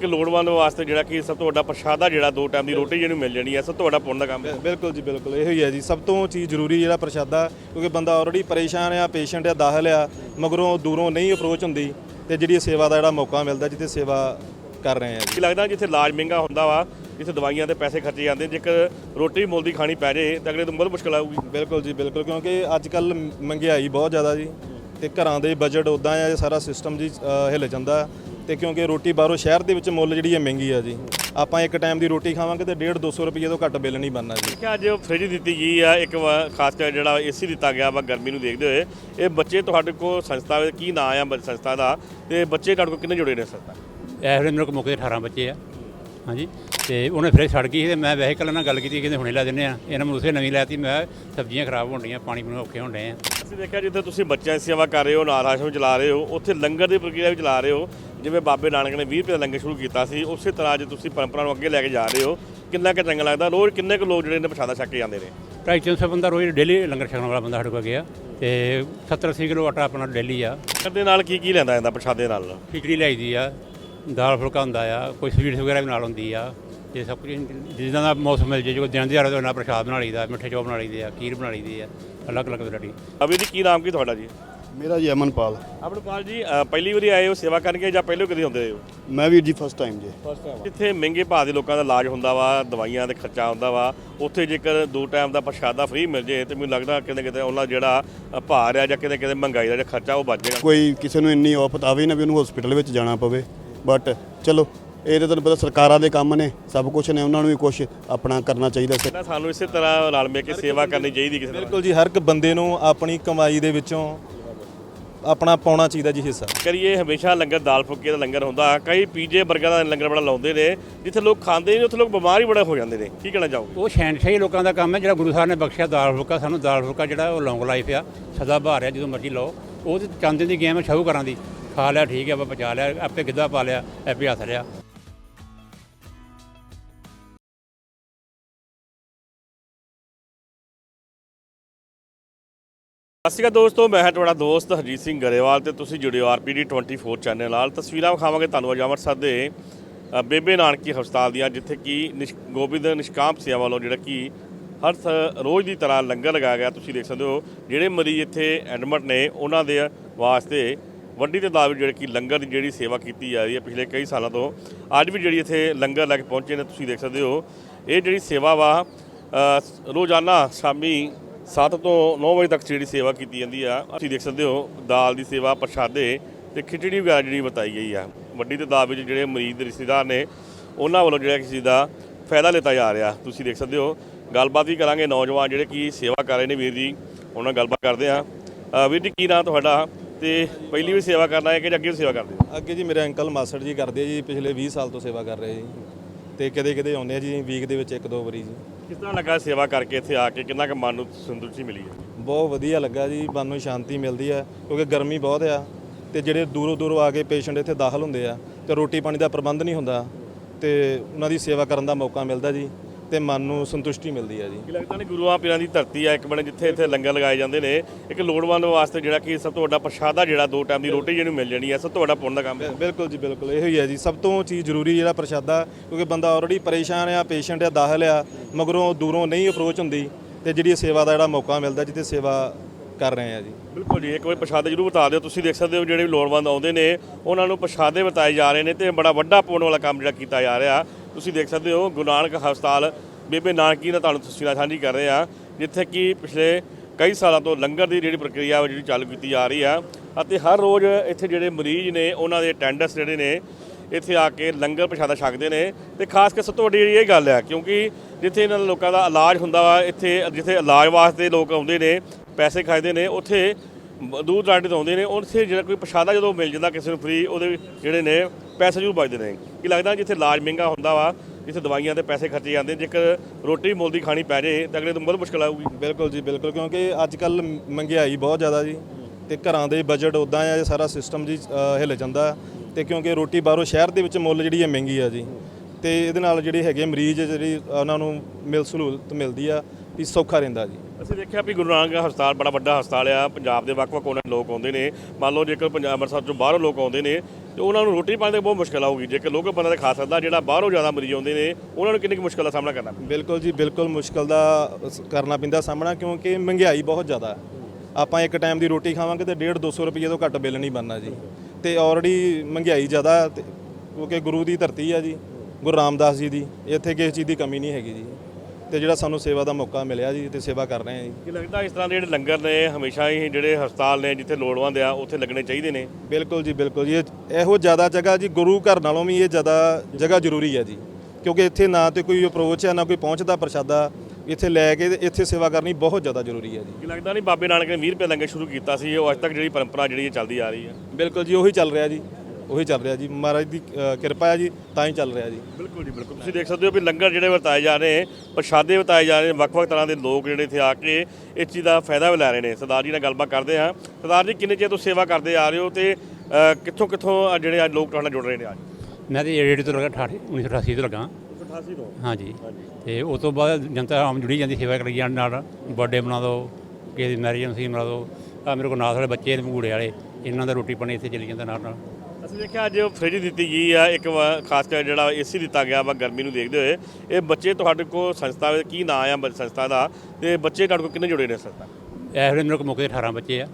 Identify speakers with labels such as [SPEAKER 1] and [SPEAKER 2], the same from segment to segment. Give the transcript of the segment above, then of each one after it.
[SPEAKER 1] ਇੱਕ ਲੋੜਵੰਦ ਵਾਸਤੇ ਜਿਹੜਾ ਕਿ ਸਭ ਤੋਂ ਵੱਡਾ ਪ੍ਰਸ਼ਾਦਾ ਜਿਹੜਾ ਦੋ ਟਾਈਮ ਦੀ ਰੋਟੀ ਜਿਹਨੂੰ ਮਿਲ ਜਾਣੀ ਹੈ ਸਭ ਤੋਂ ਵੱਡਾ ਪੁੰਨ ਦਾ ਕੰਮ ਹੈ।
[SPEAKER 2] ਬਿਲਕੁਲ ਜੀ ਬਿਲਕੁਲ। ਇਹੋ ਹੀ ਹੈ ਜੀ। ਸਭ ਤੋਂ ਚੀਜ਼ ਜ਼ਰੂਰੀ ਜਿਹੜਾ ਪ੍ਰਸ਼ਾਦਾ ਕਿਉਂਕਿ ਬੰਦਾ ਆਲਰੇਡੀ ਪਰੇਸ਼ਾਨ ਆ ਪੇਸ਼ੈਂਟ ਆ ਦਾਖਲ ਆ ਮਗਰੋਂ ਦੂਰੋਂ ਨਹੀਂ ਅਪਰੋਚ ਹੁੰਦੀ ਤੇ ਜਿਹੜੀ ਸੇਵਾ ਦਾ ਜਿਹੜਾ ਮੌਕਾ ਮਿਲਦਾ ਜਿੱਥੇ ਸੇਵਾ ਕਰ ਰਹੇ ਆ ਜੀ।
[SPEAKER 1] ਲੱਗਦਾ ਜਿੱਥੇ ਇਲਾਜ ਮਹਿੰਗਾ ਹੁੰਦਾ ਵਾ ਜਿੱਥੇ ਦਵਾਈਆਂ ਤੇ ਪੈਸੇ ਖਰਚੇ ਜਾਂਦੇ ਜੇਕਰ ਰੋਟੀ ਮੁੱਲ ਦੀ ਖਾਣੀ ਪੈ ਜੇ ਤਾਂ ਅਗਲੇ ਤੋਂ ਬਹੁਤ ਮੁਸ਼ਕਲ ਆਊਗੀ।
[SPEAKER 2] ਬਿਲਕੁਲ ਜੀ ਬਿਲਕੁਲ ਕਿਉਂਕਿ ਅੱਜ ਕੱਲ ਮਹਿੰਗਾਈ ਬਹੁਤ ਜ਼ਿਆਦਾ ਜੀ। ਤੇ ਘਰਾਂ ਦੇ ਬਜਟ ਉਦਾਂ ਆ ਇਹ ਸਾਰਾ ਸਿਸਟਮ ਜੀ ਅ, ਹਿੱਲ ਜਾਂਦਾ। ਤੇ ਕਿਉਂਕਿ ਰੋਟੀ ਬਾਹਰੋਂ ਸ਼ਹਿਰ ਦੇ ਵਿੱਚ ਮੁੱਲ ਜਿਹੜੀ ਹੈ ਮਹਿੰਗੀ ਆ ਜੀ। ਆਪਾਂ ਇੱਕ ਟਾਈਮ ਦੀ ਰੋਟੀ ਖਾਵਾਂਗੇ ਤੇ 1.5 200 ਰੁਪਏ ਤੋਂ ਘੱਟ ਬਿੱਲ ਨਹੀਂ ਬਣਨਾ ਜੀ।
[SPEAKER 1] ਕਿ ਅੱਜ ਫ੍ਰਿਜ ਦਿੱਤੀ ਗਈ ਆ ਇੱਕ ਵਾ- ਖਾਸ ਕਰ ਜਿਹੜਾ ਏਸੀ ਦਿੱਤਾ ਗਿਆ ਵਾ ਗਰਮੀ ਨੂੰ ਦੇਖਦੇ ਹੋਏ। ਇਹ ਬੱਚੇ ਤੁਹਾਡੇ ਕੋਲ ਸੰਸਥਾ ਵਿੱਚ ਕੀ ਨਾਂ ਆ ਬ- ਸੰਸਥਾ ਦਾ? ਤੇ ਬੱਚੇ ਤੁਹਾਡੇ ਕੋਲ ਕਿੰਨੇ ਜੁੜੇ ਨੇ ਸੰਸਥਾ?
[SPEAKER 3] ਇਸ ਵੇਲੇ ਮੇਰੇ ਕੋਲ ਮੌਕੇ ਤੇ 18 ਬੱਚੇ ਆ। ਹਾਂਜੀ। ਤੇ ਉਹਨੇ ਫਿਰ ਛੱਡ ਗਈ ਤੇ ਮੈਂ ਵੈਸੇ ਕੱਲ ਨਾਲ ਗੱਲ ਕੀਤੀ ਕਿ ਹੁਣੇ ਲੈ ਦਿੰਦੇ ਆ। ਇਹਨਾਂ ਨੂੰ ਉਸੇ ਨਵੀਂ ਲੈਤੀ ਮੈਂ ਕਿਹਾ ਸਬਜ਼ੀਆਂ ਖਰਾਬ ਹੋਣ ਡੀਆਂ ਪਾਣੀ ਪੀਣ ਔਖੇ ਹੋਣ ਡੇ ਆ।
[SPEAKER 1] ਅਸੀਂ ਦੇਖਿਆ ਜਿੱਥੇ ਤੁਸੀਂ ਬੱਚਿਆਂ ਦੀ ਸੇਵਾ ਕਰ ਰਹੇ ਹੋ ਅਨਾਥ ਆਸ਼ਰਮ ਚਲਾ ਰਹੇ ਹੋ ਉੱਥੇ ਲੰਗਰ ਦੀ ਪ੍ਰਕਿਰਿਆ ਵੀ ਚਲਾ ਰਹੇ ਹੋ। ਜਿਵੇਂ ਬਾਬੇ ਨਾਨਕ ਨੇ 20 ਰੁਪਏ ਦਾ ਲੰਗਰ ਸ਼ੁਰੂ ਕੀਤਾ ਸੀ ਉਸੇ ਤਰ੍ਹਾਂ ਅੱਜ ਤੁਸੀਂ ਪਰੰਪਰਾ ਨੂੰ ਅੱਗੇ ਲੈ ਕੇ ਜਾ ਰਹੇ ਹੋ। ਕਿੰਨਾ ਕੁ ਚੰਗਾ ਲੱਗਦਾ? ਰੋਜ਼ ਕਿੰਨੇ ਕੁ ਲੋਕ ਜਿਹੜੇ ਨੇ ਪ੍ਰਸ਼ਾਦਾ ਛੱਕ ਕੇ ਜਾਂਦੇ ਨੇ?
[SPEAKER 3] ਢਾਈ ਤਿੰਨ ਸੌ ਬੰਦਾ ਰੋਜ਼ ਡੇਲੀ ਲੰਗਰ ਛਕਣ ਵਾਲਾ ਬੰਦਾ ਸਾਡੇ ਕੋਲ ਗਿਆ ਤੇ 70 80 ਕਿਲੋ ਆਟਾ ਆਪਣਾ ਡੇਲੀ ਆ।
[SPEAKER 1] ਦੇ ਨਾਲ ਕੀ ਕੀ ਲੈਂਦਾ ਜਾਂਦਾ ਪ੍ਰਸ਼ਾਦੇ ਨਾਲ?
[SPEAKER 3] ਖਿਚੜੀ ਲਾਈਦੀ ਆ ਦਾਲ ਫੁਲਕਾ ਹੁੰਦਾ ਆ ਕੋਈ ਸਵੀਟਸ ਵਗੈਰਾ ਵੀ ਨਾਲ ਹੁੰਦੀ ਆ ਤੇ ਸਭ ਕੁਝ ਜਿੱਦਾਂ ਦਾ ਮੌਸਮ ਮਿਲ ਜੇ ਜੋ ਦਿਨ ਦਿਹਾੜੇ ਤੋਂ ਨਾਲ ਪ੍ਰਸ਼ਾਦ ਬਣਾ ਲਈਦਾ ਮਿੱਠੇ ਚੌਲ ਬਣਾ ਲਈਦੇ ਆ ਖੀਰ ਬਣਾ ਲਈਦੀ ਆ ਅਲੱਗ ਅਲੱਗ ਵੈਰਾਈਟੀ
[SPEAKER 1] ਅਭੀ ਜੀ ਕੀ ਨਾਮ ਕੀ ਤੁਹਾਡਾ ਜੀ?
[SPEAKER 4] ਮੇਰਾ ਜੀ ਅਮਨਪਾਲ
[SPEAKER 1] ਅਮਰਪਾਲ ਜੀ ਅ, ਪਹਿਲੀ ਵਾਰੀ ਆਏ ਹੋ ਸੇਵਾ ਕਰਕੇ ਜਾਂ ਪਹਿਲੇ ਕਦੇ ਹੁੰਦੇ ਹੋ?
[SPEAKER 4] ਮੈਂ ਵੀਰ ਜੀ ਫਸਟ ਟਾਈਮ ਜੀ।
[SPEAKER 1] ਜਿੱਥੇ ਮਹਿੰਗੇ ਭਾਅ ਦੇ ਲੋਕਾਂ ਦਾ ਇਲਾਜ ਹੁੰਦਾ ਵਾ ਦਵਾਈਆਂ ਤੇ ਖਰਚਾ ਹੁੰਦਾ ਵਾ ਉੱਥੇ ਜੇਕਰ ਦੋ ਟਾਈਮ ਦਾ ਪ੍ਰਸ਼ਾਦਾ ਫ੍ਰੀ ਮਿਲ ਜੇ ਤੇ ਮੈਨੂੰ ਲੱਗਦਾ ਕਿਤੇ ਕਿਤੇ ਉਹਨਾਂ ਦਾ ਜਿਹੜਾ ਅ, ਭਾਰ ਆ ਜਾਂ ਕਿਤੇ ਕਿਤੇ ਮਹਿੰਗਾਈ ਦਾ ਜਿਹੜਾ ਖਰਚਾ ਉਹ ਬਚ ਜਾਏਗਾ।
[SPEAKER 4] ਕੋਈ ਕਿਸੇ ਨੂੰ ਇੰਨੀ ਆਫਤ ਆਵੇ ਨਾ ਵੀ ਉਹਨੂੰ ਹਸਪੀਟਲ ਵਿੱਚ ਜਾਣਾ ਪਵੇ। ਬਟ ਚਲੋ ਇਹ ਤਾਂ ਤੁਹਾਨੂੰ ਪਤਾ ਸਰਕਾਰਾਂ ਦੇ ਕੰਮ ਨੇ ਸਭ ਕੁਝ ਨੇ ਉਹਨਾਂ ਨੂੰ ਵੀ ਕੁਝ ਆਪਣਾ ਕਰਨਾ ਚਾਹੀਦਾ ਸੀ।
[SPEAKER 1] ਤਾਂ ਸਾਨੂੰ ਇਸੇ ਤਰ੍ਹਾਂ ਰਲ ਮਿਲ ਕੇ ਸੇਵਾ ਕਰਨੀ ਚਾਹੀਦੀ ਕਿਸੇ
[SPEAKER 2] ਬਿਲਕੁਲ ਜੀ ਹਰ ਇੱਕ ਬੰਦੇ ਨੂੰ ਆਪਣੀ ਕਮਾਈ ਦੇ ਵਿੱਚੋਂ ਆਪਣਾ ਪਾਉਣਾ ਚਾਹੀਦਾ ਜੀ ਹਿੱਸਾ।
[SPEAKER 1] ਕਰੀਏ ਹਮੇਸ਼ਾ ਲੰਗਰ ਦਾਲ ਫੁਲਕੇ ਦਾ ਲੰਗਰ ਹੁੰਦਾ ਕਈ ਪੀਜੇ 버ਗਰ ਦਾ ਲੰਗਰ ਬੜਾ ਲਾਉਂਦੇ ਨੇ ਜਿੱਥੇ ਲੋਕ ਖਾਂਦੇ ਨੇ ਉੱਥੇ ਲੋਕ ਬਿਮਾਰ ਹੀ ਬੜਾ ਹੋ ਜਾਂਦੇ ਨੇ। ਕੀ ਕਹਿਣਾ ਚਾਹੋਗੇ?
[SPEAKER 3] ਉਹ ਸ਼ਹਿਨਸ਼ਾਹੀ ਲੋਕਾਂ ਦਾ ਕੰਮ ਹੈ ਜਿਹੜਾ ਗੁਰੂ ਸਾਹਿਬ ਨੇ ਬਖਸ਼ਿਆ ਦਾਲ ਫੁਲਕਾ ਸਾਨੂੰ ਦਾਲ ਫੁਲਕਾ ਜਿਹੜਾ ਉਹ ਲੌਂਗ ਲਾਈਫ ਆ ਸਦਾ ਬਹਾਰ ਆ ਜਦੋਂ ਮਰਜ਼ੀ ਲਓ। ਉਹ ਤੇ ਚਾਂਦੇ ਦੀ ਗੇਮ ਹੈ ਸ਼ਾਹੂਕਾਰਾਂ ਦੀ। ਖਾ ਲਿਆ, ਠੀਕ ਹੈ, ਆਪਾਂ ਪਚਾ ਲਿਆ, ਆਪੇ ਗਿੱਧਾ ਪਾ ਲਿਆ ਆਪੇ ਹੱਥ ਲਿਆ
[SPEAKER 1] ਸਤਿ ਸ਼੍ਰੀ ਅਕਾਲ ਦੋਸਤੋ, ਮੈਂ ਹਾਂ ਤੁਹਾਡਾ ਦੋਸਤ ਹਰਜੀਤ ਸਿੰਘ ਗਰੇਵਾਲ ਤੇ ਤੁਸੀਂ ਜੁੜਿਓ ਆਰਪੀਡੀ 24 ਚੈਨਲ ਨਾਲ। ਤਸਵੀਰਾਂ ਵਿਖਾਵਾਂਗੇ ਤੁਹਾਨੂੰ ਅੱਜ ਅੰਮ੍ਰਿਤਸਰ ਦੇ ਬੇਬੇ ਨਾਨਕੀ ਹਸਪਤਾਲ ਦੀਆਂ, ਜਿੱਥੇ ਕਿ ਨਿਸ਼- ਗੋਬਿੰਦ ਨਿਸ਼ਕਾਮ ਸੇਵਾ ਵੱਲੋਂ ਜਿਹੜਾ ਕਿ ਹਰ ਸ- ਰੋਜ਼ ਦੀ ਤਰ੍ਹਾਂ ਲੰਗਰ ਲਗਾਇਆ ਗਿਆ। ਤੁਸੀਂ ਦੇਖ ਸਕਦੇ ਹੋ, ਜਿਹੜੇ ਮਰੀਜ਼ ਇੱਥੇ ਐਡਮਿਟ ਨੇ, ਉਹਨਾਂ ਦੇ ਵਾਸਤੇ ਵੱਡੀ ਤਾਦਾਦ ਵਿੱਚ ਜਿਹੜੇ ਕਿ ਲੰਗਰ ਦੀ ਜਿਹੜੀ ਸੇਵਾ ਕੀਤੀ ਜਾ ਰਹੀ ਹੈ ਪਿਛਲੇ ਕਈ ਸਾਲਾਂ ਤੋਂ, ਅੱਜ ਵੀ ਜਿਹੜੀ ਇੱਥੇ ਲੰਗਰ ਲੈ ਕੇ ਪਹੁੰਚੇ ਨੇ, ਤੁਸੀਂ ਦੇਖ ਸਕਦੇ ਹੋ। ਇਹ ਜਿਹੜੀ ਸੇਵਾ ਵਾ ਰੋਜ਼ਾਨਾ ਸ਼ਾਮੀ 7 ਤੋਂ 9 ਵਜੇ ਤੱਕ ਜਿਹੜੀ ਸੇਵਾ ਕੀਤੀ ਜਾਂਦੀ ਆ, ਤੁਸੀਂ ਦੇਖ ਸਕਦੇ ਹੋ, ਦਾਲ ਦੀ ਸੇਵਾ, ਪ੍ਰਸ਼ਾਦੇ ਤੇ ਖਿਚੜੀ ਵਗੈਰਾ ਜਿਹੜੀ ਬਤਾਈ ਗਈ ਆ। ਵੱਡੀ ਤਾਦਾਦ ਵਿੱਚ ਜਿਹੜੇ ਮਰੀਜ਼ ਦੇ ਰਿਸ਼ਤੇਦਾਰ ਨੇ, ਉਹਨਾਂ ਵੱਲੋਂ ਜਿਹੜਾ ਕਿਸੇ ਦਾ ਫਾਇਦਾ ਲਿੱਤਾ ਜਾ ਰਿਹਾ। ਤੁਸੀਂ ਦੇਖ ਸਕਦੇ ਹੋ, ਗੱਲਬਾਤ ਵੀ ਕਰਾਂਗੇ ਨੌਜਵਾਨ ਜਿਹੜੇ ਕਿ ਸੇਵਾ ਕਰ ਰਹੇ ਨੇ ਵੀਰ ਜੀ, ਉਹਨਾਂ ਨਾਲ ਗੱਲਬਾਤ ਕਰਦੇ ਆ ਵੀਰ ਜੀ, ਕੀ ਨਾਂ ਤੁਹਾਡਾ? ਤੇ ਪਹਿਲੀ ਵੀ ਸੇਵਾ ਕਰਨਾ ਹੈ ਕਿ ਅੱਗੇ ਵੀ ਸੇਵਾ ਕਰਦੇ ਹੋ?
[SPEAKER 2] ਅੱਗੇ ਜੀ ਮੇਰੇ ਅੰਕਲ ਮਾਸਟਰ ਜੀ ਕਰਦੇ ਆ ਜੀ ਪਿਛਲੇ 20 ਸਾਲ ਤੋਂ ਸੇਵਾ ਕਰ ਰਹੇ ਜੀ। ਤੇ ਕਦੇ ਕਦੇ ਆਉਂਦੇ ਆ ਜੀ ਵੀਕ ਦੇ ਵਿੱਚ ਇੱਕ ਦੋ ਵਾਰੀ ਜੀ।
[SPEAKER 1] ਕਿਸ ਤਰ੍ਹਾਂ ਲੱਗਾ ਸੇਵਾ ਕਰਕੇ ਇੱਥੇ ਆ ਕੇ? ਕਿੰਨਾ ਕੁ ਮਨ ਨੂੰ ਸੰਤੁਸ਼ਟੀ ਮਿਲੀ ਹੈ?
[SPEAKER 2] ਬਹੁਤ ਵਧੀਆ ਲੱਗਾ ਜੀ ਮਨ ਨੂੰ ਸ਼ਾਂਤੀ ਮਿਲਦੀ ਆ ਕਿਉਂਕਿ ਗਰਮੀ ਬਹੁਤ ਆ। ਤੇ ਜਿਹੜੇ ਦੂਰੋਂ ਦੂਰੋਂ ਆ ਕੇ ਪੇਸ਼ੈਂਟ ਇੱਥੇ ਦਾਖਲ ਹੁੰਦੇ ਆ ਤੇ ਰੋਟੀ ਪਾਣੀ ਦਾ ਪ੍ਰਬੰਧ ਨਹੀਂ ਹੁੰਦਾ ਤੇ ਉਹਨਾਂ ਦੀ ਸੇਵਾ ਕਰਨ ਦਾ ਮੌਕਾ ਮਿਲਦਾ ਜੀ। ਤੇ ਮਨ ਨੂੰ ਸੰਤੁਸ਼ਟੀ ਮਿਲਦੀ ਆ ਜੀ।
[SPEAKER 1] ਕੀ ਲੱਗਦਾ ਨੇ ਗੁਰੂਆਂ ਪੀਰਾਂ ਦੀ ਧਰਤੀ ਆ ਇੱਕ ਬਣੇ ਜਿੱਥੇ ਇੱਥੇ ਲੰਗਰ ਲਗਾਏ ਜਾਂਦੇ ਨੇ। ਇੱਕ ਲੋੜਵੰਦ ਵਾਸਤੇ ਜਿਹੜਾ ਕਿ ਸਭ ਤੋਂ ਵੱਡਾ ਪ੍ਰਸ਼ਾਦਾ ਜਿਹੜਾ ਦੋ ਟਾਈਮ ਦੀ ਰੋਟੀ ਜਿਹਨੂੰ ਮਿਲ ਜਾਣੀ ਹੈ ਸਭ ਤੋਂ ਵੱਡਾ ਪੁੰਨ ਦਾ ਕੰਮ ਹੈ।
[SPEAKER 2] ਬਿਲਕੁਲ ਜੀ ਬਿਲਕੁਲ ਇਹੋ ਹੀ ਹੈ ਜੀ। ਸਭ ਤੋਂ ਚੀਜ਼ ਜ਼ਰੂਰੀ ਜਿਹੜਾ ਪ੍ਰਸ਼ਾਦਾ ਕਿਉਂਕਿ ਬੰਦਾ ਆਲਰੇਡੀ ਪਰੇਸ਼ਾਨ ਆ ਪੇਸ਼ੈਂਟ ਆ ਦਾਖਲ ਆ ਮਗਰੋਂ ਦੂਰੋਂ ਨਹੀਂ ਅਪਰੋਚ ਹੁੰਦੀ ਤੇ ਜਿਹੜੀ ਸੇਵਾ ਦਾ ਜਿਹੜਾ ਮੌਕਾ ਮਿਲਦਾ ਜਿੱਥੇ ਸੇਵਾ ਕਰ ਰਹੇ ਆ ਜੀ।
[SPEAKER 1] ਬਿਲਕੁਲ ਜੀ ਇੱਕ ਵਾਰ ਪ੍ਰਸ਼ਾਦੇ ਜ਼ਰੂਰ ਬਤਾ ਦਿਓ। ਤੁਸੀਂ ਦੇਖ ਸਕਦੇ ਹੋ ਜਿਹੜੇ ਲੋੜਵੰਦ ਆਉਂਦੇ ਨੇ ਉਹਨਾਂ ਨੂੰ ਪ੍ਰਸ਼ਾਦੇ ਬਤਾਏ ਜਾ ਰਹੇ ਨੇ ਤੇ ਬੜਾ ਵੱਡਾ ਪੁੰਨ ਵਾਲਾ ਕੰਮ ਜਿਹੜਾ ਕੀਤਾ ਜਾ ਰਿਹਾ। ਤੁਸੀਂ ਦੇਖ ਸਕਦੇ ਹੋ ਗੁਰੂ ਨਾਨਕ ਹਸਪਤਾਲ ਬੇਬੇ ਨਾਨਕੀ ਦਾ ਤੁਹਾਨੂੰ ਤਸਵੀਰਾਂ ਸਾਂਝੀ ਕਰ ਰਹੇ ਆ ਜਿੱਥੇ ਕਿ ਪਿਛਲੇ ਕਈ ਸਾਲਾਂ ਤੋਂ ਲੰਗਰ ਦੀ ਜਿਹੜੀ ਪ੍ਰਕਿਰਿਆ ਵਾ ਜਿਹੜੀ ਚਾਲੂ ਕੀਤੀ ਜਾ ਰਹੀ ਆ ਅਤੇ ਹਰ ਰੋਜ਼ ਇੱਥੇ ਜਿਹੜੇ ਮਰੀਜ਼ ਨੇ, ਉਹਨਾਂ ਦੇ ਅਟੈਂਡੈਂਸ ਜਿਹੜੇ ਨੇ, ਇੱਥੇ ਆ ਕੇ ਲੰਗਰ ਪ੍ਰਸ਼ਾਦਾ ਛਕਦੇ ਨੇ ਤੇ ਖਾਸ ਕਰ ਸਭ ਤੋਂ ਵੱਡੀ ਜਿਹੜੀ ਇਹ ਗੱਲ ਹੈ ਕਿਉਂਕਿ ਜਿੱਥੇ ਇਹਨਾਂ ਲੋਕਾਂ ਦਾ ਇਲਾਜ ਹੁੰਦਾ ਵਾ, ਇੱਥੇ ਜਿੱਥੇ ਇਲਾਜ ਵਾਸਤੇ ਲੋਕ ਆਉਂਦੇ ਨੇ, ਪੈਸੇ ਖਾਈਦੇ ਨੇ, ਉੱਥੇ ਦੂਰ ਦਰਾਡੇ ਤੋਂ ਆਉਂਦੇ ਨੇ ਉੱਥੇ ਜਿਹੜਾ ਕੋਈ ਪ੍ਰਸ਼ਾਦਾ ਜਦੋਂ ਮਿਲ ਜਾਂਦਾ ਕਿਸੇ ਨੂੰ ਫ੍ਰੀ ਉਹਦੇ ਜਿਹੜੇ ਨੇ, ਪੈਸੇ ਜ਼ਰੂਰ ਬਚਦੇ ਨੇ। ਕੀ ਲੱਗਦਾ ਜਿੱਥੇ ਇਲਾਜ ਮਹਿੰਗਾ ਹੁੰਦਾ ਵਾ, ਜਿੱਥੇ ਦਵਾਈਆਂ ਤੇ ਪੈਸੇ ਖਰਚੇ ਜਾਂਦੇ, ਜੇਕਰ ਰੋਟੀ ਮੁੱਲ ਦੀ ਖਾਣੀ ਪੈ ਜੇ, ਤਾਂ ਅਗਲੇ ਤੋਂ ਬਹੁਤ ਮੁਸ਼ਕਲ ਆਊਗੀ।
[SPEAKER 2] ਬਿਲਕੁਲ ਜੀ, ਬਿਲਕੁਲ, ਕਿਉਂਕਿ ਅੱਜ ਕੱਲ ਮਹਿੰਗਾਈ ਬਹੁਤ ਜ਼ਿਆਦਾ ਜੀ। ਤੇ ਘਰਾਂ ਦੇ ਬਜਟ ਉਦਾਂ ਆ ਸਾਰਾ ਸਿਸਟਮ ਜੀ ਹਿੱਲ ਜਾਂਦਾ। ਤੇ ਕਿਉਂਕਿ ਰੋਟੀ ਬਾਹਰੋਂ ਸ਼ਹਿਰ ਦੇ ਵਿੱਚ ਮੁੱਲ ਜਿਹੜੀ ਹੈ ਮਹਿੰਗੀ ਆ ਜੀ। ਤੇ ਇਹਦੇ ਨਾਲ ਜਿਹੜੇ ਹੈਗੇ ਮਰੀਜ਼, ਜਿਹੜੀ ਉਹਨਾਂ ਨੂੰ ਮਿਲ ਸਹੂਲਤ ਮਿਲਦੀ ਆ, ਵੀ ਸੌਖਾ ਰਹਿੰਦਾ ਜੀ।
[SPEAKER 1] ਅਸੀਂ ਦੇਖਿਆ ਵੀ ਗੁਰੂ ਨਾਨਕ ਹਸਪਤਾਲ ਬੜਾ ਵੱਡਾ ਹਸਪਤਾਲ ਆ, ਪੰਜਾਬ ਦੇ ਵੱਖ-ਵੱਖ ਕੋਨੇ ਲੋਕ ਆਉਂਦੇ ਨੇ। ਮੰਨ ਲਓ ਜੇਕਰ ਪੰਜਾਬ ਅੰਮ੍ਰਿਤਸਰ ਤੋਂ ਬਾਹਰੋਂ ਲੋਕ ਆਉਂਦੇ ਨੇ, ਤੇ ਉਹਨਾਂ ਨੂੰ ਰੋਟੀ ਪਾਣੀ ਦੀ ਬਹੁਤ ਮੁਸ਼ਕਲ ਆਊਗੀ। ਜੇਕਰ ਲੋਕਲ ਬੰਦਾ ਤਾਂ ਖਾ ਸਕਦਾ, ਜਿਹੜਾ ਬਾਹਰੋਂ ਜ਼ਿਆਦਾ ਮਰੀਜ਼ ਆਉਂਦੇ ਨੇ, ਉਹਨਾਂ ਨੂੰ ਕਿੰਨੀ ਕੁ ਮੁਸ਼ਕਲ ਦਾ ਸਾਹਮਣਾ ਕਰਨਾ
[SPEAKER 2] ਬਿਲਕੁਲ ਜੀ, ਬਿਲਕੁਲ ਮੁਸ਼ਕਲ ਦਾ ਕਰਨਾ ਪੈਂਦਾ ਸਾਹਮਣਾ, ਕਿਉਂਕਿ ਮਹਿੰਗਾਈ ਬਹੁਤ ਜ਼ਿਆਦਾ ਹੈ। ਆਪਾਂ ਇੱਕ ਟਾਈਮ ਦੀ ਰੋਟੀ ਖਾਵਾਂਗੇ ਤੇ 1.5 200 ਰੁਪਏ ਤੋਂ ਘੱਟ ਬਿੱਲ ਨਹੀਂ ਬਣਨਾ ਜੀ। ਤੇ ਆਲਰੇਡੀ ਮਹਿੰਗਾਈ ਜ਼ਿਆਦਾ ਹੈ ਕਿਉਂਕਿ ਗੁਰੂ ਦੀ ਧਰਤੀ ਆ ਜੀ, ਗੁਰੂ ਰਾਮਦਾਸ ਜੀ ਦੀ, ਇੱਥੇ ਕਿਸੇ ਚੀਜ਼ ਦੀ ਕਮੀ ਨਹੀਂ ਹੈਗੀ ਜੀ। ਤੇ ਜਿਹੜਾ ਸਾਨੂੰ ਸੇਵਾ ਦਾ ਮੌਕਾ ਮਿਲਿਆ ਜੀ ਤੇ ਸੇਵਾ ਕਰ ਰਹੇ ਹਾਂ ਜੀ।
[SPEAKER 1] ਕੀ ਲੱਗਦਾ ਇਸ ਤਰ੍ਹਾਂ ਦੇ ਜਿਹੜੇ ਲੰਗਰ ਨੇ ਹਮੇਸ਼ਾ ਹੀ ਜਿਹੜੇ ਹਸਪਤਾਲ ਨੇ ਜਿੱਥੇ ਲੋੜਵੰਦ ਆ ਉੱਥੇ ਲੱਗਣੇ ਚਾਹੀਦੇ ਨੇ?
[SPEAKER 2] ਬਿਲਕੁਲ ਜੀ ਬਿਲਕੁਲ ਜੀ। ਇਹ- ਇਹੋ ਜ਼ਿਆਦਾ ਜਗ੍ਹਾ ਜੀ ਗੁਰੂ ਘਰ ਨਾਲੋਂ ਵੀ ਇਹ ਜ਼ਿਆਦਾ ਜਗ੍ਹਾ ਜ਼ਰੂਰੀ ਹੈ ਜੀ। ਕਿਉਂਕਿ ਇੱਥੇ ਨਾ ਤੇ ਕੋਈ ਅਪਰੋਚ ਹੈ ਨਾ ਕੋਈ ਪਹੁੰਚਦਾ ਪ੍ਰਸ਼ਾਦਾ। ਇੱਥੇ ਲੈ ਕੇ ਤੇ ਇੱਥੇ ਸੇਵਾ ਕਰਨੀ ਬਹੁਤ ਜ਼ਿਆਦਾ ਜ਼ਰੂਰੀ ਹੈ ਜੀ।
[SPEAKER 1] ਕੀ ਲੱਗਦਾ ਨਹੀਂ ਬਾਬੇ ਨਾਨਕ ਨੇ 20 ਰੁਪਏ ਲੰਗਰ ਸ਼ੁਰੂ ਕੀਤਾ ਸੀ ਉਹ ਅੱਜ ਤੱਕ ਜਿਹੜੀ ਪਰੰਪਰਾ ਜਿਹੜੀ ਇਹ ਚੱਲਦੀ ਆ ਰਹੀ ਹੈ?
[SPEAKER 2] ਬਿਲਕੁਲ ਜੀ ਉਹੀ ਚੱਲ ਰਿਹਾ ਜੀ। ਉਹੀ ਚੱਲ ਰਿਹਾ ਜੀ। ਮਹਾਰਾਜ ਦੀ ਅ, ਕਿਰਪਾ ਹੈ ਜੀ ਤਾਂ ਹੀ ਚੱਲ ਰਿਹਾ ਜੀ।
[SPEAKER 1] ਬਿਲਕੁਲ ਜੀ ਬਿਲਕੁਲ। ਤੁਸੀਂ ਦੇਖ ਸਕਦੇ ਹੋ ਵੀ ਲੰਗਰ ਜਿਹੜੇ ਵਰਤਾਏ ਜਾ ਰਹੇ ਨੇ ਪ੍ਰਸ਼ਾਦੇ ਵਰਤਾਏ ਜਾ ਰਹੇ ਨੇ ਵੱਖ-ਵੱਖ ਤਰ੍ਹਾਂ ਦੇ ਲੋਕ ਜਿਹੜੇ ਇੱਥੇ ਆ ਕੇ ਇਸ ਚੀਜ਼ ਦਾ ਫਾਇਦਾ ਵੀ ਲੈ ਰਹੇ ਨੇ। ਸਰਦਾਰ ਜੀ ਨਾਲ ਗੱਲਬਾਤ ਕਰਦੇ ਹਾਂ। ਸਰਦਾਰ ਜੀ ਕਿੰਨੇ ਚਿਰ ਤੋਂ ਸੇਵਾ ਕਰਦੇ ਆ ਰਹੇ ਹੋ ਤੇ ਅ, ਕਿੱਥੋਂ ਕਿੱਥੋਂ ਜਿਹੜੇ ਅੱਜ ਲੋਕ ਤੁਹਾਡੇ ਨਾਲ ਜੁੜ ਰਹੇ ਨੇ ਅੱਜ?
[SPEAKER 3] ਮੈਂ ਤੇ ਰੇਡੀਓ ਤੋਂ ਲੱਗਾ 88 1988 ਤੋਂ ਲੱਗਾ।
[SPEAKER 1] 88 ਤੋਂ?
[SPEAKER 3] ਹਾਂਜੀ। ਤੇ ਉਸ ਤੋਂ ਬਾਅਦ ਜਨਤਾ ਆਮ ਜੁੜੀ ਜਾਂਦੀ ਸੇਵਾ ਕਰੀ ਜਾਣ ਨਾਲ। ਬਰਥਡੇ ਮਨਾ ਦਿਓ ਕਿਸੇ ਦੀ ਮੈਰਿਜ ਸੀ ਮਨਾ ਦਿਓ ਆ ਮੇਰੇ ਕੋਲ ਨਾਥ ਵਾਲੇ ਬੱਚੇ ਨੇ ਮੂੜੇ ਵਾਲੇ। ਇਹਨਾਂ ਦਾ ਰੋਟੀ ਪਾਣੀ ਇੱਥੇ ਚੱਲੀ ਜਾਂਦਾ ਨਾਲ ਨਾਲ
[SPEAKER 1] ਅਸੀਂ ਦੇਖਿਆ ਅੱਜ ਫ੍ਰਿਜ ਦਿੱਤੀ ਗਈ ਆ ਇੱਕ ਵਾ- ਖਾਸ ਕਰ ਜਿਹੜਾ ਏਸੀ ਦਿੱਤਾ ਗਿਆ ਵਾ ਗਰਮੀ ਨੂੰ ਦੇਖਦੇ ਹੋਏ। ਇਹ ਬੱਚੇ ਤੁਹਾਡੇ ਕੋਲ ਸੰਸਥਾ ਵਿੱਚ ਕੀ ਨਾਂ ਆ ਬ- ਸੰਸਥਾ ਦਾ? ਤੇ ਬੱਚੇ ਤੁਹਾਡੇ ਕੋਲ ਕਿੰਨੇ ਜੁੜੇ ਨੇ ਸੰਸਥਾ?
[SPEAKER 3] ਵੇਲੇ ਮੇਰੇ ਕੋਲ ਮੌਕੇ ਤੇ 18 ਬੱਚੇ ਆ।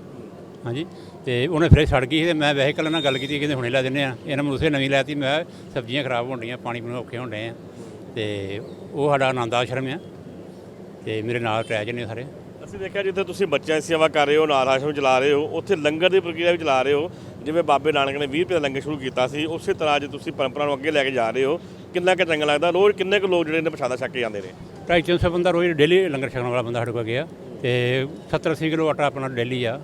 [SPEAKER 3] ਹਾਂਜੀ। ਤੇ ਉਹਨੇ ਫਿਰ ਛੱਡ ਗਈ ਸੀ ਤੇ ਮੈਂ ਵੈਸੇ ਕੱਲ ਨਾਲ ਗੱਲ ਕੀਤੀ ਕਹਿੰਦੇ ਹੁਣੇ ਲੈ ਦਿੰਦੇ ਆ। ਇਹਨਾਂ ਨੂੰ ਉਸੇ ਨਵੀਂ ਲੈਤੀ ਮੈਂ ਸਬਜ਼ੀਆਂ ਖਰਾਬ ਹੋਣ ਡੀਆਂ ਪਾਣੀ ਪੀਣੋਂ ਔਖੇ ਹੋਣ ਡਏ ਆ। ਤੇ ਉਹ ਸਾਡਾ ਆਨੰਦ ਆਸ਼ਰਮ ਆ। ਤੇ ਮੇਰੇ ਨਾਲ ਟਰੈਜ ਨੇ ਸਾਰੇ।
[SPEAKER 1] ਅਸੀਂ ਦੇਖਿਆ ਜਿੱਥੇ ਤੁਸੀਂ ਬੱਚਿਆਂ ਦੀ ਸੇਵਾ ਕਰ ਰਹੇ ਹੋ ਅਨਾਥ ਆਸ਼ਰਮ ਚਲਾ ਰਹੇ ਹੋ ਉੱਥੇ ਲੰਗਰ ਦੀ ਪ੍ਰਕਿਰਿਆ ਵੀ ਚਲਾ ਰਹੇ ਹੋ। ਜਿਵੇਂ ਬਾਬੇ ਨਾਨਕ ਨੇ 20 ਰੁਪਏ ਦਾ ਲੰਗਰ ਸ਼ੁਰੂ ਕੀਤਾ ਸੀ ਉਸੇ ਤਰ੍ਹਾਂ ਅੱਜ ਤੁਸੀਂ ਪਰੰਪਰਾ ਨੂੰ ਅੱਗੇ ਲੈ ਕੇ ਜਾ ਰਹੇ ਹੋ। ਕਿੰਨਾ ਕੁ ਚੰਗਾ ਲੱਗਦਾ? ਰੋਜ਼ ਕਿੰਨੇ ਕੁ ਲੋਕ ਜਿਹੜੇ ਨੇ ਪ੍ਰਸ਼ਾਦਾ ਛਕ ਕੇ ਜਾਂਦੇ ਨੇ?
[SPEAKER 3] ਢਾਈ ਤਿੰਨ ਸੌ ਬੰਦਾ ਰੋਜ਼ ਡੇਲੀ ਲੰਗਰ ਛਕਣ ਵਾਲਾ ਬੰਦਾ ਸਾਡੇ ਕੋਲ ਗਿਆ ਤੇ 70 80 ਕਿਲੋ ਆਟਾ ਆਪਣਾ ਡੇਲੀ ਆ।